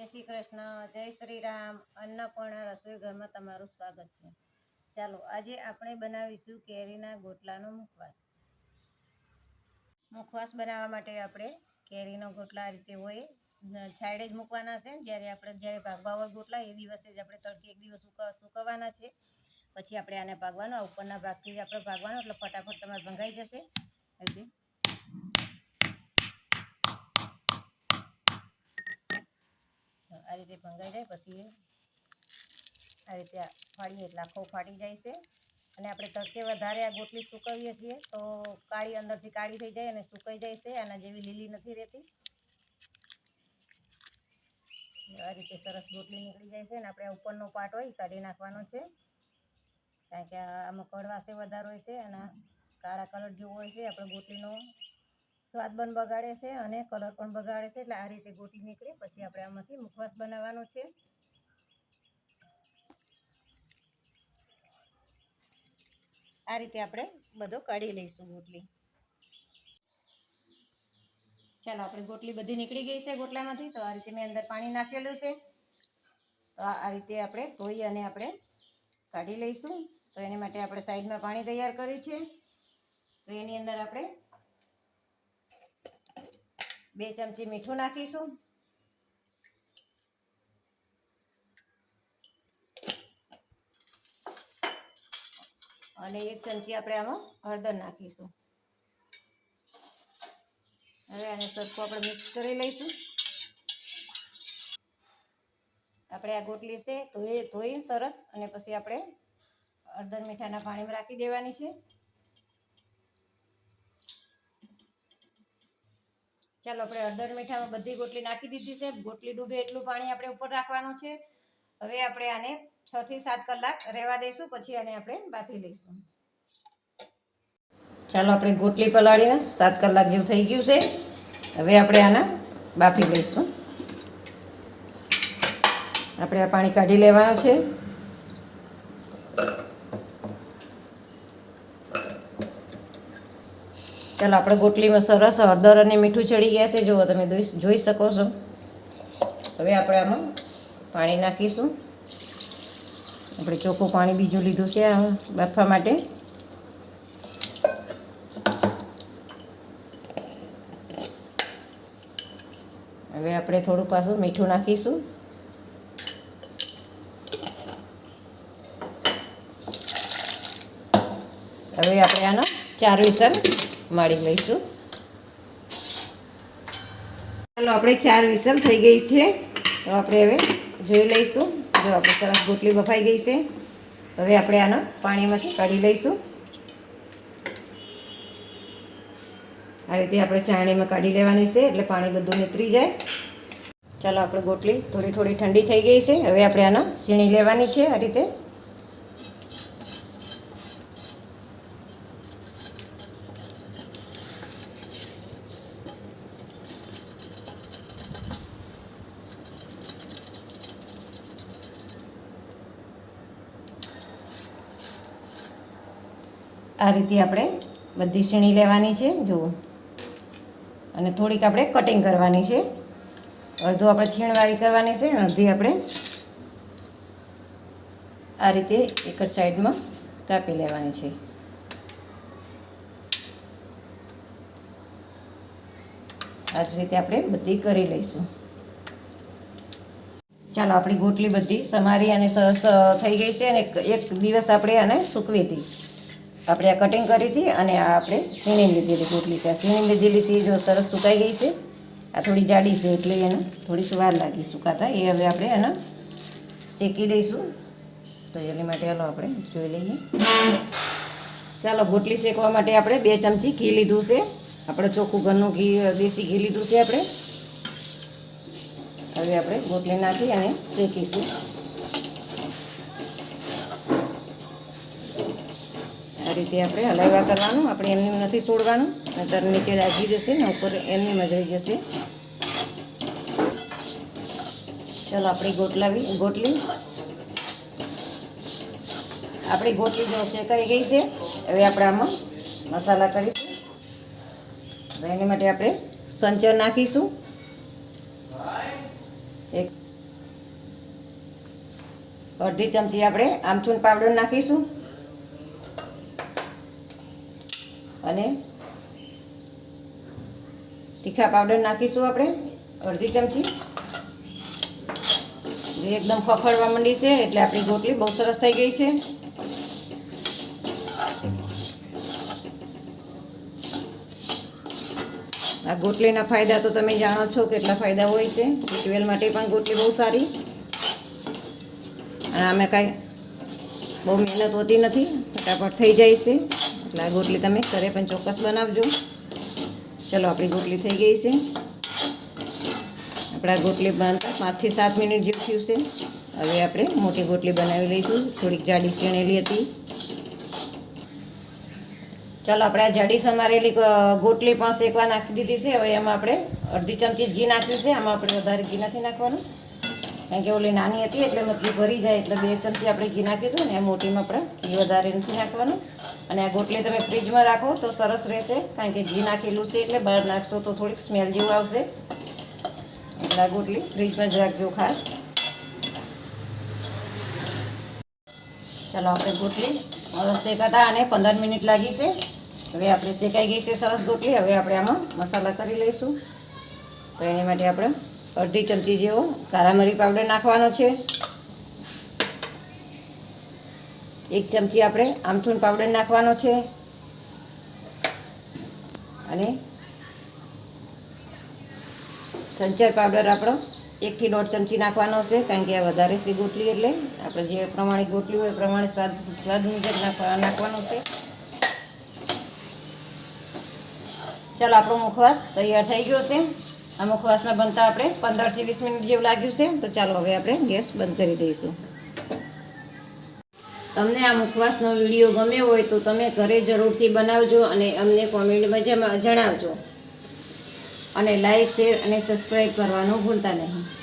જય શ્રી કૃષ્ણ, જય શ્રી રામ. અન્નપૂર્ણા રસોઈ ઘરમાં તમારું સ્વાગત છે. ચાલો, આજે આપણે બનાવીશું કેરીના ગોટલાનો મુખવાસ. મુખવાસ બનાવવા માટે આપણે કેરીનો ગોટલા આ રીતે હોય છાયડે જ મૂકવાના છે. જ્યારે આપણે, જ્યારે ભાગવા હોય ગોટલા, એ દિવસે જ આપણે તડકે એક દિવસ સુકા સુકવવાના છે. પછી આપણે આને ભાગવાનો ઉપરના ભાગથી જ આપણે ભાગવાનો, એટલે ફટાફટ તમારે ભંગાઈ જશે. આ રીતે આ રીતે ભંગાઈ જાય, પછી આ રીતે ફાડીએ એટલે આખો ફાટી જાય છે. અને આપણે તડકે વધારે આ ગોટલી સુકવીએ છીએ તો કાળી અંદરથી કાળી થઈ જાય અને સુકાઈ જાય છે, આના જેવી લીલી નથી રહેતી. આ રીતે સરસ ગોટલી નીકળી જાય છે અને આપણે ઉપરનો પાટ હોય કાઢી નાખવાનો છે. કારણ કે આમાં કડવાશે વધારે હોય છે અને કાળા કલર જેવો હોય છે, આપણે ગોટલીનો સ્વાદ પણ બગાડે છે અને કલર પણ બગાડે છે. એટલે આ રીતે ગોટી નીકળે, પછી આપણે આમાંથી મુખવાસ બનાવવાનો છે. આ રીતે આપણે બધો કાઢી લઈશું ગોટલી. ચાલો, આપણે ગોટલી બધી નીકળી ગઈ છે ગોટલામાંથી. તો આ રીતે મેં અંદર પાણી નાખેલું છે. તો આ રીતે આપણે ધોઈ અને આપણે કાઢી લઈશું. તો એની માટે આપણે સાઈડમાં પાણી તૈયાર કર્યું છે. તો એની અંદર આપણે બે ચમચી મીઠું નાખીશું. અને એક ચમચી આપણે આમાં હળદર નાખીશું. હવે આને સરખું આપણે મિક્સ કરી લઈશું. આપણે આ ગોટલી છે, ધોઈ ધોઈ સરસ, અને પછી આપણે હળદર મીઠાના પાણીમાં રાખી દેવાની છે. ચાલો આપણે હળદર મીઠામાં બધી ગોટલી નાખી દીધી છે. ગોટલી ડૂબે એટલું પાણી આપણે ઉપર રાખવાનું છે. હવે આપણે આને છ થી સાત કલાક રહેવા દઈશું, પછી આને આપણે બાફી લઈશું. ચાલો આપણે ગોટલી પલાળીને સાત કલાક જેવું થઈ ગયું છે. હવે આપણે આના બાફી લઈશું. આપણે આ પાણી કાઢી લેવાનું છે. ચાલો, આપણે ગોટલીમાં સરસ હળદર અને મીઠું ચડી ગયા છે. જુઓ, તમે જોઈ શકો છો. હવે આપણે આમાં પાણી નાખીશું. આપણે ચોખ્ખું પાણી બીજું લીધું છે આ બાફવા માટે. હવે આપણે થોડું પાછું મીઠું નાખીશું. હવે આપણે આનો ચાર વિસલ માળી લઈશું. ચાલો, આપણે ચાર વિસલ થઈ ગઈ છે. તો આપણે હવે જોઈ લઈશું. જો, આપણે સરસ ગોટલી બફાઈ ગઈ છે. હવે આપણે આનો પાણીમાંથી કાઢી લઈશું. આ રીતે આપણે ચાણીમાં કાઢી લેવાની છે, એટલે પાણી બધું નીતરી જાય. ચાલો, આપણે ગોટલી થોડી થોડી ઠંડી થઈ ગઈ છે. હવે આપણે આને સીણી લેવાની છે આ રીતે. આ રીતે આપણે બધી સીણી લેવાની છે જુઓ અને થોડીક આપણે કટિંગ કરવાની છે. અડધું આપણે છીણવાળી કરવાની છે અડધી આપણે આ રીતે એક જ સાઈડમાં કાપી લેવાની છે. આ જ રીતે આપણે બધી કરી લઈશું. ચાલો, આપણી ગોટલી બધી સમારી અને સરસ થઈ ગઈ છે અને એક દિવસ આપણે આને સૂકવી હતી આપણે આ કટિંગ કરી હતી અને આ આપણે સીણી લીધેલી ગોટલી છે. આ સીણી લીધેલી છે જો સરસ સુકાઈ ગઈ છે. આ થોડી જાડી છે એટલે એને થોડીક વાર લાગી સુકાતા. એ હવે આપણે એને શેકી દઈશું. તો એની માટે ચાલો આપણે જોઈ લઈએ. ચાલો ગોટલી શેકવા માટે આપણે બે ચમચી ઘી લીધું છે. આપણે ચોખ્ખું ઘરનું ઘી, દેશી ઘી લીધું છે આપણે. હવે આપણે ગોટલી નાખી અને શેકીશું. આ રીતે આપણે હલાવ્યા કરવાનું. આપણે એમને નથી છોડવાનું નતર નીચે રાજી જશે ને ઉપર એમની મજરી જશે. ચાલો, આપણી ગોટલાવી ગોટલી આપણી ગોટલી જો શેકાઈ ગઈ છે, હવે આપણે આમાં મસાલા કરીશું. તો એની માટે આપણે સંચર નાખીશું. એક અડધી ચમચી આપણે આમચૂન પાવડર નાખીશું અને તીખા પાવડર નાખીશું આપણે. અડધી ચમચી. એકદમ ફફડવા માંડી છે, એટલે આપણી ગોટલી બહુ સરસ થઈ ગઈ છે. આ ગોટલીના ફાયદા તો તમે જાણો છો કેટલા ફાયદા હોય છે. ટ્યુવેલ માટે પણ ગોટલી બહુ સારી. અને આમે કાંઈ બહુ મહેનત હોતી નથી, ફટાફટ થઈ જાય છે. એટલે આ ગોટલી તમે ઘરે પણ ચોક્કસ બનાવજો. ચલો, આપણી ગોટલી થઈ ગઈ છે. આપણા ગોટલી બાંધતા પાંચથી સાત મિનિટ જેવું થયું છે. હવે આપણે મોટી ગોટલી બનાવી લઈશું. થોડીક જાડી ચીણેલી હતી. ચાલો, આપણે આ જાડી સમારેલી ગોટલી પણ શેકવા નાખી દીધી છે. હવે એમાં આપણે અડધી ચમચી ઘી નાખ્યું છે. આમાં આપણે વધારે ઘી નથી નાખવાનું. કારણ કે ઓલી નાની હતી એટલે મતલબ ભરી જાય એટલે બે ચમચી આપણે ઘી નાખી દઉં ને, એ મોટીમાં આપણે ઘી વધારે નથી નાખવાનું. અને આ ગોટલી તમે ફ્રીજમાં રાખો તો સરસ રહેશે, કારણ કે ઘી નાખેલું છે એટલે બહાર નાખશો તો થોડીક સ્મેલ જેવું આવશે. એટલે આ ગોટલી ફ્રીજમાં જ રાખજો ખાસ. ચાલો આપણે ગોટલી સરસ શેકાતા અને પંદર મિનિટ લાગી છે. હવે આપણે શેકાઈ ગઈ છે સરસ ગોટલી, હવે આપણે આમાં મસાલા કરી લઈશું. તો એની માટે આપણે અડધી ચમચી જેવો કાળા મરી પાવડર નાખવાનો છે. એક ચમચી આપણે આમથૂણ પાવડર નાખવાનો છે. અને સંચર પાવડર આપણો એકથી દોઢ ચમચી નાખવાનો છે, કારણ કે આ વધારે છે ગોટલી એટલે આપણે જે પ્રમાણે ગોટલી હોય એ પ્રમાણે સ્વાદ સ્વાદ મુજબ નાખવાનો છે. ચાલો આપણો મુખવાસ તૈયાર થઈ ગયો છે. આ મુખવાસના બનતા આપણે પંદરથી વીસ મિનિટ જેવું લાગ્યું છે. તો ચાલો હવે આપણે ગેસ બંધ કરી દઈશું. તમને આ મુખવાસનો વીડિયો ગમ્યો હોય તો તમે ઘરે જરૂરથી બનાવજો અને અમને કોમેન્ટમાં જણાવજો. અને લાઈક શેર અને સબસ્ક્રાઈબ કરવાનું ભૂલતા નહીં.